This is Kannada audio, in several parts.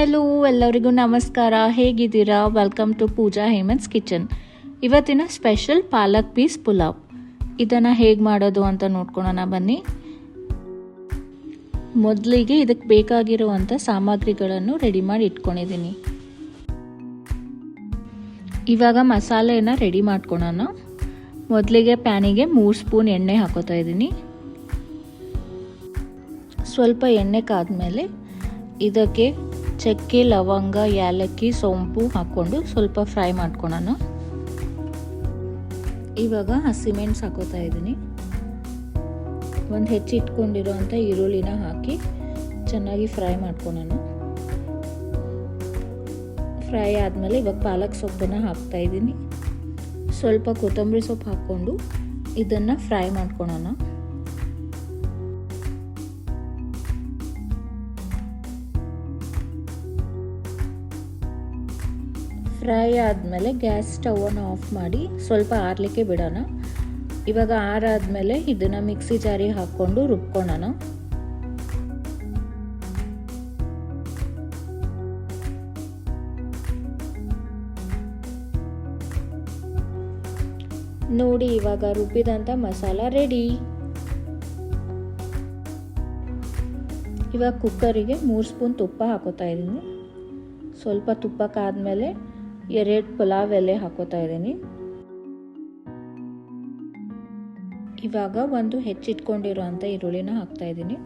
ಹಲೋ, ಎಲ್ಲರಿಗೂ ನಮಸ್ಕಾರ. ಹೇಗಿದ್ದೀರಾ? Welcome to Pooja Hemant's kitchen ಇವತ್ತಿನ ಸ್ಪೆಷಲ್ ಪಾಲಕ್ ಪೀಸ್ ಪುಲಾವ್. ಇದನ್ನು ಹೇಗೆ ಮಾಡೋದು ಅಂತ ನೋಡ್ಕೊಳೋಣ ಬನ್ನಿ. ಮೊದಲಿಗೆ ಇದಕ್ಕೆ ಬೇಕಾಗಿರುವಂಥ ಸಾಮಗ್ರಿಗಳನ್ನು ರೆಡಿ ಮಾಡಿ ಇಟ್ಕೊಂಡಿದ್ದೀನಿ. ಇವಾಗ ಮಸಾಲೆಯನ್ನು ರೆಡಿ ಮಾಡ್ಕೊಳೋಣ. ಮೊದಲಿಗೆ ಪ್ಯಾನಿಗೆ ಮೂರು ಸ್ಪೂನ್ ಎಣ್ಣೆ ಹಾಕೋತಾ ಇದ್ದೀನಿ. ಸ್ವಲ್ಪ ಎಣ್ಣೆ ಕಾದ್ಮೇಲೆ ಇದಕ್ಕೆ ಚಕ್ಕೆ, ಲವಂಗ, ಏಲಕ್ಕಿ, ಸೋಂಪು ಹಾಕ್ಕೊಂಡು ಸ್ವಲ್ಪ ಫ್ರೈ ಮಾಡ್ಕೊಳೋಣ. ಇವಾಗ ಹಸಿಮೆಣ್ಸು ಹಾಕೋತಾ ಇದ್ದೀನಿ. ಒಂದು ಹೆಚ್ಚಿಟ್ಕೊಂಡಿರೋಂಥ ಈರುಳ್ಳಿನ ಹಾಕಿ ಚೆನ್ನಾಗಿ ಫ್ರೈ ಮಾಡ್ಕೊಳೋಣ. ಫ್ರೈ ಆದಮೇಲೆ ಇವಾಗ ಪಾಲಕ್ ಸೊಪ್ಪನ್ನು ಹಾಕ್ತಾ ಇದ್ದೀನಿ. ಸ್ವಲ್ಪ ಕೊತ್ತಂಬರಿ ಸೊಪ್ಪು ಹಾಕ್ಕೊಂಡು ಇದನ್ನು ಫ್ರೈ ಮಾಡ್ಕೊಳೋಣ. ಫ್ರೈ ಆದಮೇಲೆ ಗ್ಯಾಸ್ ಸ್ಟವನ್ನು ಆಫ್ ಮಾಡಿ ಸ್ವಲ್ಪ ಆರಲಿಕ್ಕೆ ಬಿಡೋಣ. ಇವಾಗ ಆರಾದಮೇಲೆ ಇದನ್ನು ಮಿಕ್ಸಿ ಜಾರಿ ಹಾಕ್ಕೊಂಡು ರುಬ್ಕೊಳ್ಳೋಣ ನೋಡಿ, ಇವಾಗ ರುಬ್ಬಿದಂಥ ಮಸಾಲ ರೆಡಿ. ಇವಾಗ ಕುಕ್ಕರಿಗೆ ಮೂರು ಸ್ಪೂನ್ ತುಪ್ಪ ಹಾಕೋತಾ ಇದ್ದೀನಿ. ಸ್ವಲ್ಪ ತುಪ್ಪಕ್ಕಾದ್ಮೇಲೆ ಎರಡು ಪಲಾವ್ ಎಲೆ ಹಾಕೋತಾ ಇದ್ದೀನಿ. ಇವಾಗ ಒಂದು ಹೆಚ್ಚಿಟ್ಕೊಂಡಿರುವಂಥ ಈರುಳ್ಳಿನ ಹಾಕ್ತಾ ಇದ್ದೀನಿ.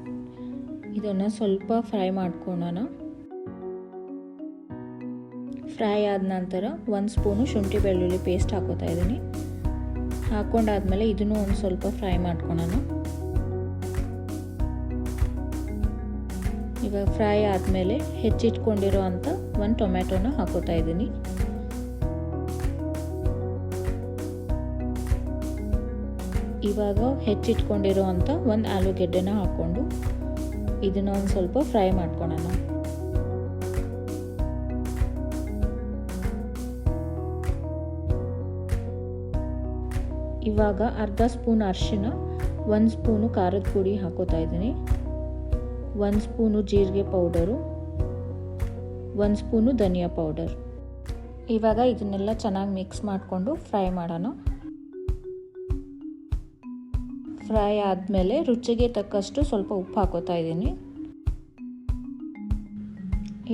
ಇದನ್ನು ಸ್ವಲ್ಪ ಫ್ರೈ ಮಾಡ್ಕೊಳ್ಳೋಣ. ಫ್ರೈ ಆದ ನಂತರ ಒಂದು ಸ್ಪೂನು ಶುಂಠಿ ಬೆಳ್ಳುಳ್ಳಿ ಪೇಸ್ಟ್ ಹಾಕೋತಾ ಇದ್ದೀನಿ. ಹಾಕೊಂಡಾದ್ಮೇಲೆ ಇದನ್ನು ಒಂದು ಸ್ವಲ್ಪ ಫ್ರೈ ಮಾಡ್ಕೊಳ್ಳೋಣ. ಇವಾಗ ಫ್ರೈ ಆದಮೇಲೆ ಹೆಚ್ಚಿಟ್ಕೊಂಡಿರೋ ಅಂಥ ಒಂದು ಟೊಮ್ಯಾಟೊನ ಹಾಕೋತಾ ಇದ್ದೀನಿ. ಇವಾಗ ಹೆಚ್ಚಿಟ್ಕೊಂಡಿರೋ ಅಂಥ ಒಂದು ಆಲೂಗೆಡ್ಡೆನ ಹಾಕ್ಕೊಂಡು ಇದನ್ನ ಒಂದು ಸ್ವಲ್ಪ ಫ್ರೈ ಮಾಡ್ಕೊಳ್ಳೋಣ ಇವಾಗ ಅರ್ಧ ಸ್ಪೂನ್ ಅರಿಶಿನ, ಒಂದು ಸ್ಪೂನು ಖಾರದ ಪುಡಿ ಹಾಕೋತಾ ಇದ್ದೀನಿ. ಒಂದು ಸ್ಪೂನು ಜೀರಿಗೆ ಪೌಡರು, ಒಂದು ಸ್ಪೂನು ಧನಿಯಾ ಪೌಡರ್. ಇವಾಗ ಇದನ್ನೆಲ್ಲ ಚೆನ್ನಾಗಿ ಮಿಕ್ಸ್ ಮಾಡಿಕೊಂಡು ಫ್ರೈ ಮಾಡೋಣ. ಫ್ರೈ ಆದಮೇಲೆ ರುಚಿಗೆ ತಕ್ಕಷ್ಟು ಸ್ವಲ್ಪ ಉಪ್ಪು ಹಾಕೋತಾ ಇದ್ದೀನಿ.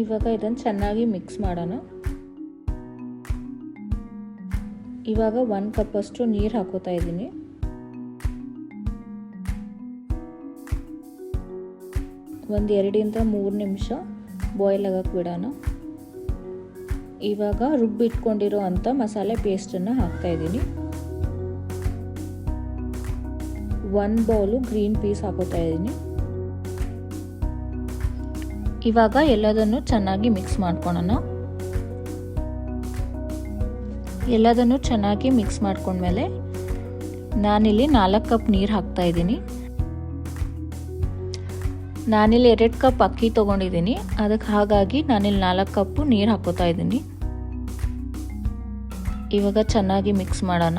ಇವಾಗ ಇದನ್ನು ಚೆನ್ನಾಗಿ ಮಿಕ್ಸ್ ಮಾಡೋಣ. ಇವಾಗ ಒನ್ ಕಪ್ಪಷ್ಟು ನೀರು ಹಾಕೋತಾ ಇದ್ದೀನಿ. ಒಂದು ಎರಡಿಂದ ಮೂರು ನಿಮಿಷ ಬಾಯ್ಲ್ ಆಗಕ್ಕೆ ಬಿಡೋಣ. ಇವಾಗ ರುಬ್ಬಿಟ್ಕೊಂಡಿರೋ ಅಂಥ ಮಸಾಲೆ ಪೇಸ್ಟನ್ನು ಹಾಕ್ತಾಯಿದ್ದೀನಿ ಒಂದು ಬೌಲು ಗ್ರೀನ್ ಪೀಸ್ ಹಾಕೋತಾ ಇದ್ದೀನಿ. ಇವಾಗ ಎಲ್ಲದನ್ನು ಚೆನ್ನಾಗಿ ಮಿಕ್ಸ್ ಮಾಡ್ಕೊಳ್ಳೋಣ ಎಲ್ಲದನ್ನು ಚೆನ್ನಾಗಿ ಮಿಕ್ಸ್ ಮಾಡ್ಕೊಂಡ್ಮೇಲೆ ನಾನಿಲ್ಲಿ ನಾಲ್ಕು ಕಪ್ ನೀರು ಹಾಕ್ತಾ ಇದ್ದೀನಿ. ನಾನಿಲ್ಲಿ ಎರಡು ಕಪ್ ಅಕ್ಕಿ ತೊಗೊಂಡಿದ್ದೀನಿ. ಅದಕ್ಕೆ ಹಾಗಾಗಿ ನಾನಿಲ್ಲಿ ನಾಲ್ಕು ಕಪ್ಪು ನೀರು ಹಾಕೋತಾ ಇದ್ದೀನಿ. ಇವಾಗ ಚೆನ್ನಾಗಿ ಮಿಕ್ಸ್ ಮಾಡೋಣ.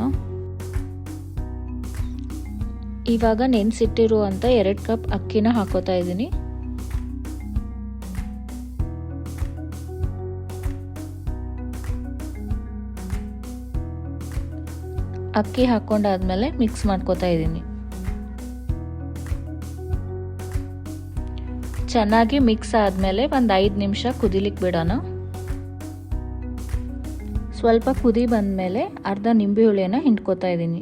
ಇವಾಗ ನೆನೆಸಿಟ್ಟಿರುವಂಥ ಎರಡು ಕಪ್ ಅಕ್ಕಿನ ಹಾಕೋತಾ ಇದ್ದೀನಿ. ಅಕ್ಕಿ ಹಾಕೊಂಡಾದ್ಮೇಲೆ ಮಿಕ್ಸ್ ಮಾಡ್ಕೋತಾ ಇದ್ದೀನಿ. ಚೆನ್ನಾಗಿ ಮಿಕ್ಸ್ ಆದಮೇಲೆ ಒಂದು ಐದು ನಿಮಿಷ ಕುದಿಲಿಕ್ಕೆ ಬಿಡೋಣ. ಸ್ವಲ್ಪ ಕುದಿ ಬಂದಮೇಲೆ ಅರ್ಧ ನಿಂಬೆ ಹುಳಿಯನ್ನು ಹಿಂಡ್ಕೋತಾ ಇದ್ದೀನಿ.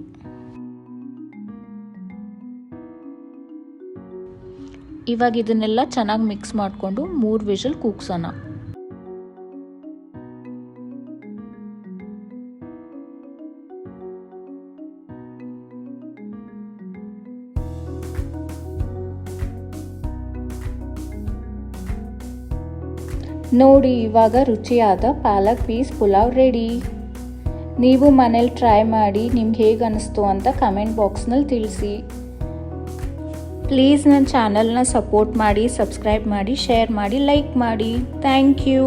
ಇವಾಗ ಇದನ್ನೆಲ್ಲ ಚೆನ್ನಾಗಿ ಮಿಕ್ಸ್ ಮಾಡಿಕೊಂಡು ಮೂರು ವಿಷಲ್ ಕೂಗ್ಸೋಣ. ನೋಡಿ, ಇವಾಗ ರುಚಿಯಾದ ಪಾಲಕ್ ಪೀಸ್ ಪುಲಾವ್ ರೆಡಿ ನೀವು ಮನೇಲಿ ಟ್ರೈ ಮಾಡಿ ನಿಮ್ಗೆ ಹೇಗೆ ಅನ್ನಿಸ್ತು ಅಂತ ಕಮೆಂಟ್ ಬಾಕ್ಸ್ನಲ್ಲಿ ತಿಳಿಸಿ. ಪ್ಲೀಸ್ ನನ್ನ ಚಾನಲ್ನ ಸಪೋರ್ಟ್ ಮಾಡಿ ಸಬ್ಸ್ಕ್ರೈಬ್ ಮಾಡಿ ಶೇರ್ ಮಾಡಿ ಲೈಕ್ ಮಾಡಿ. Thank you